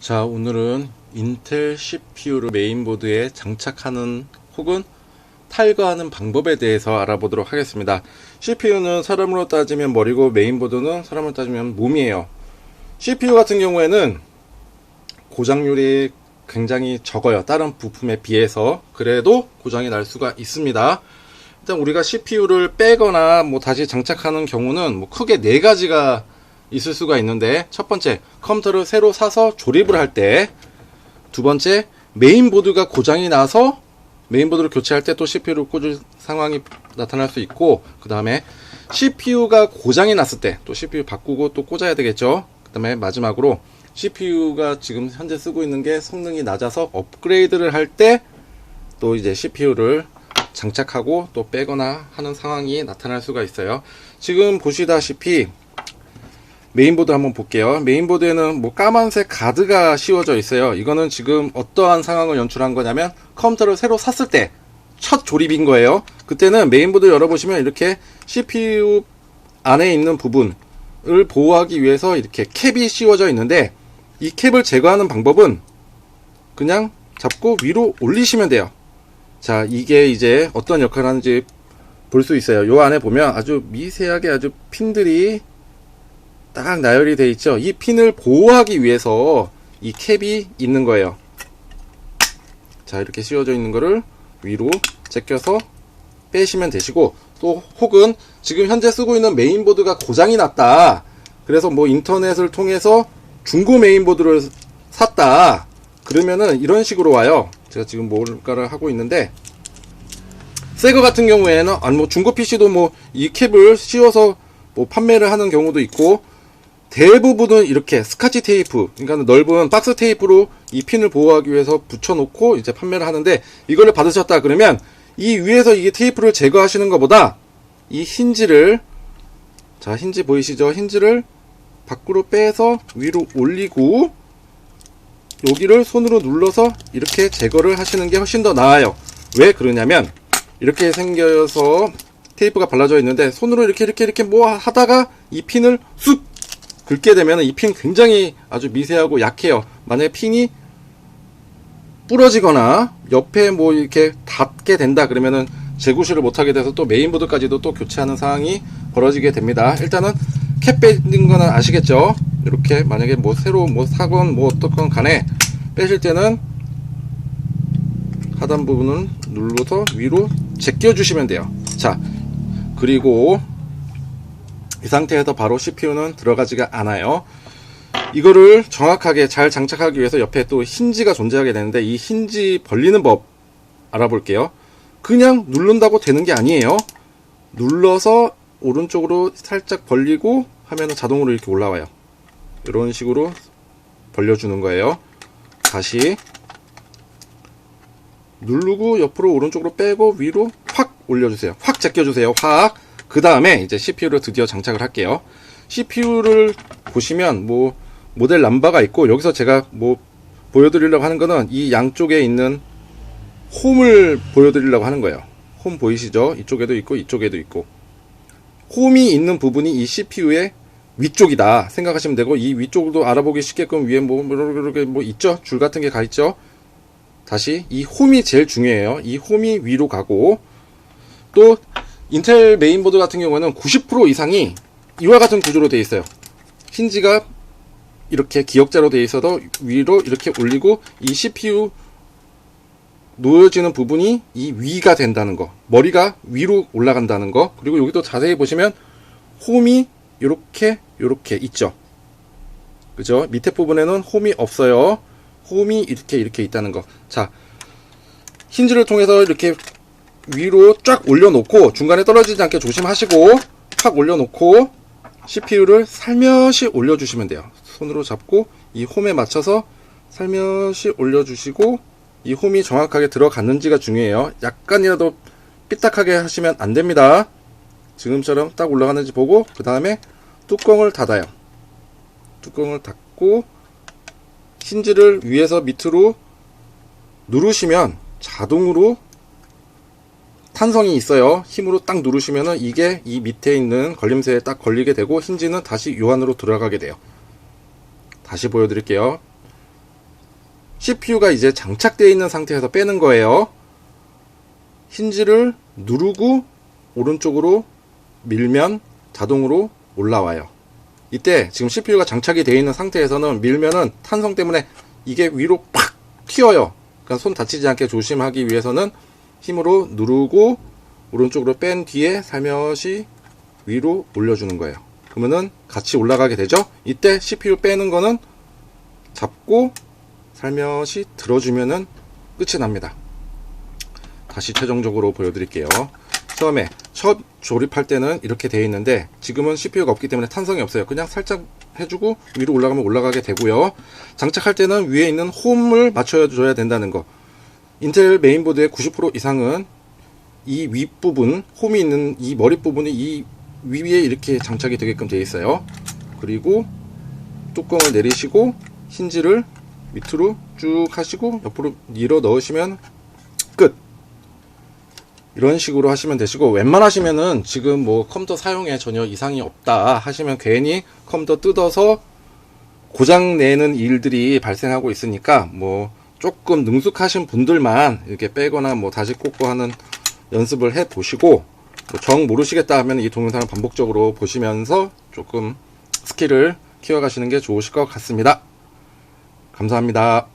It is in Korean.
자, 오늘은 인텔 CPU를 메인보드에 장착하는 혹은 탈거하는 방법에 대해서 알아보도록 하겠습니다. CPU는 사람으로 따지면 머리고 메인보드는 사람으로 따지면 몸이에요. CPU 같은 경우에는 고장률이 굉장히 적어요. 다른 부품에 비해서. 그래도 고장이 날 수가 있습니다. 일단 우리가 CPU를 빼거나 뭐 다시 장착하는 경우는 뭐 크게 네 가지가 있을 수가 있는데 첫 번째 컴퓨터를 새로 사서 조립을 할 때 두 번째 메인보드가 고장이 나서 메인보드를 교체할 때 또 CPU를 꽂을 상황이 나타날 수 있고 그 다음에 CPU가 고장이 났을 때 또 CPU 바꾸고 또 꽂아야 되겠죠? 그 다음에 마지막으로 CPU가 지금 현재 쓰고 있는 게 성능이 낮아서 업그레이드를 할 때 또 이제 CPU를 장착하고 또 빼거나 하는 상황이 나타날 수가 있어요. 지금 보시다시피 메인보드 한번 볼게요. 메인보드에는 뭐 까만색 가드가 씌워져 있어요. 이거는 지금 어떠한 상황을 연출한 거냐면 컴퓨터를 새로 샀을 때 첫 조립인 거예요. 그때는 메인보드 열어보시면 이렇게 CPU 안에 있는 부분을 보호하기 위해서 이렇게 캡이 씌워져 있는데 이 캡을 제거하는 방법은 그냥 잡고 위로 올리시면 돼요. 자, 이게 이제 어떤 역할을 하는지 볼 수 있어요. 요 안에 보면 아주 미세하게 아주 핀들이 딱 나열이 돼 있죠. 이 핀을 보호하기 위해서 이 캡이 있는 거예요. 자, 이렇게 씌워져 있는 거를 위로 제껴서 빼시면 되시고 또 혹은 지금 현재 쓰고 있는 메인보드가 고장이 났다. 그래서 뭐 인터넷을 통해서 중고 메인보드를 샀다. 그러면은 이런 식으로 와요. 제가 지금 뭘까를 하고 있는데 새거 같은 경우에는 아니 뭐 중고 PC도 뭐 이 캡을 씌워서 뭐 판매를 하는 경우도 있고 대부분은 이렇게 스카치 테이프, 그러니까 넓은 박스 테이프로 이 핀을 보호하기 위해서 붙여놓고 이제 판매를 하는데 이거를 받으셨다 그러면 이 위에서 이 테이프를 제거하시는 것보다 이 힌지를 자 힌지 보이시죠? 힌지를 밖으로 빼서 위로 올리고 여기를 손으로 눌러서 이렇게 제거를 하시는 게 훨씬 더 나아요. 왜 그러냐면 이렇게 생겨서 테이프가 발라져 있는데 손으로 이렇게 이렇게 이렇게 뭐 하다가 이 핀을 쑥 긁게 되면 이 핀 굉장히 아주 미세하고 약해요. 만약에 핀이 부러지거나 옆에 뭐 이렇게 닿게 된다 그러면은 재구시를 못하게 돼서 또 메인보드까지도 또 교체하는 상황이 벌어지게 됩니다. 일단은 캡 빼는 거는 아시겠죠? 이렇게 만약에 뭐 새로 뭐 사건 뭐 어떻건 간에 빼실 때는 하단 부분을 눌러서 위로 제껴 주시면 돼요. 자, 그리고 이 상태에서 바로 CPU는 들어가지가 않아요. 이거를 정확하게 잘 장착하기 위해서 옆에 또 힌지가 존재하게 되는데 이 힌지 벌리는 법 알아볼게요. 그냥 누른다고 되는 게 아니에요. 눌러서 오른쪽으로 살짝 벌리고 하면 자동으로 이렇게 올라와요. 이런 식으로 벌려주는 거예요. 다시 누르고 옆으로 오른쪽으로 빼고 위로 확 올려주세요. 확 제껴주세요. 확. 그 다음에 이제 CPU를 드디어 장착을 할게요. CPU를 보시면 뭐 모델 남바가 있고 여기서 제가 뭐 보여드리려고 하는 거는 이 양쪽에 있는 홈을 보여드리려고 하는 거예요. 홈 보이시죠? 이쪽에도 있고 이쪽에도 있고 홈이 있는 부분이 이 CPU의 위쪽이다 생각하시면 되고 이 위쪽도 알아보기 쉽게끔 위에 뭐 이렇게 뭐 있죠? 줄 같은 게 가 있죠? 다시 이 홈이 제일 중요해요. 이 홈이 위로 가고 또 인텔 메인보드 같은 경우에는 90% 이상이 이와 같은 구조로 되어 있어요. 힌지가 이렇게 기역자로 되어 있어도 위로 이렇게 올리고 이 CPU 놓여지는 부분이 이 위가 된다는 거. 머리가 위로 올라간다는 거. 그리고 여기도 자세히 보시면 홈이 이렇게 이렇게 있죠. 그죠? 밑에 부분에는 홈이 없어요. 홈이 이렇게 이렇게 있다는 거. 자, 힌지를 통해서 이렇게 위로 쫙 올려놓고 중간에 떨어지지 않게 조심하시고 확 올려놓고 CPU를 살며시 올려주시면 돼요. 손으로 잡고 이 홈에 맞춰서 살며시 올려주시고 이 홈이 정확하게 들어갔는지가 중요해요. 약간이라도 삐딱하게 하시면 안 됩니다. 지금처럼 딱 올라가는지 보고 그 다음에 뚜껑을 닫아요. 뚜껑을 닫고 힌지를 위에서 밑으로 누르시면 자동으로 탄성이 있어요. 힘으로 딱 누르시면은 이게 이 밑에 있는 걸림새에 딱 걸리게 되고 힌지는 다시 요 안으로 들어가게 돼요. 다시 보여드릴게요. CPU가 이제 장착되어 있는 상태에서 빼는 거예요. 힌지를 누르고 오른쪽으로 밀면 자동으로 올라와요. 이때 지금 CPU가 장착이 되어 있는 상태에서는 밀면은 탄성 때문에 이게 위로 팍 튀어요. 그러니까 손 다치지 않게 조심하기 위해서는 힘으로 누르고 오른쪽으로 뺀 뒤에 살며시 위로 올려주는 거예요. 그러면은 같이 올라가게 되죠. 이때 CPU 빼는 거는 잡고 살며시 들어주면은 끝이 납니다. 다시 최종적으로 보여드릴게요. 처음에 첫 조립할 때는 이렇게 되어 있는데 지금은 CPU가 없기 때문에 탄성이 없어요. 그냥 살짝 해주고 위로 올라가면 올라가게 되고요. 장착할 때는 위에 있는 홈을 맞춰줘야 된다는 거. 인텔 메인보드의 90% 이상은 이 윗부분, 홈이 있는 이 머리 부분이 이 위에 이렇게 장착이 되게끔 되어 있어요. 그리고 뚜껑을 내리시고 힌지를 밑으로 쭉 하시고 옆으로 밀어 넣으시면 끝. 이런 식으로 하시면 되시고 웬만하시면은 지금 뭐 컴퓨터 사용에 전혀 이상이 없다 하시면 괜히 컴퓨터 뜯어서 고장 내는 일들이 발생하고 있으니까 뭐 조금 능숙하신 분들만 이렇게 빼거나 뭐 다시 꽂고 하는 연습을 해 보시고 뭐정 모르시겠다 하면 이 동영상을 반복적으로 보시면서 조금 스킬을 키워가시는 게 좋으실 것 같습니다. 감사합니다.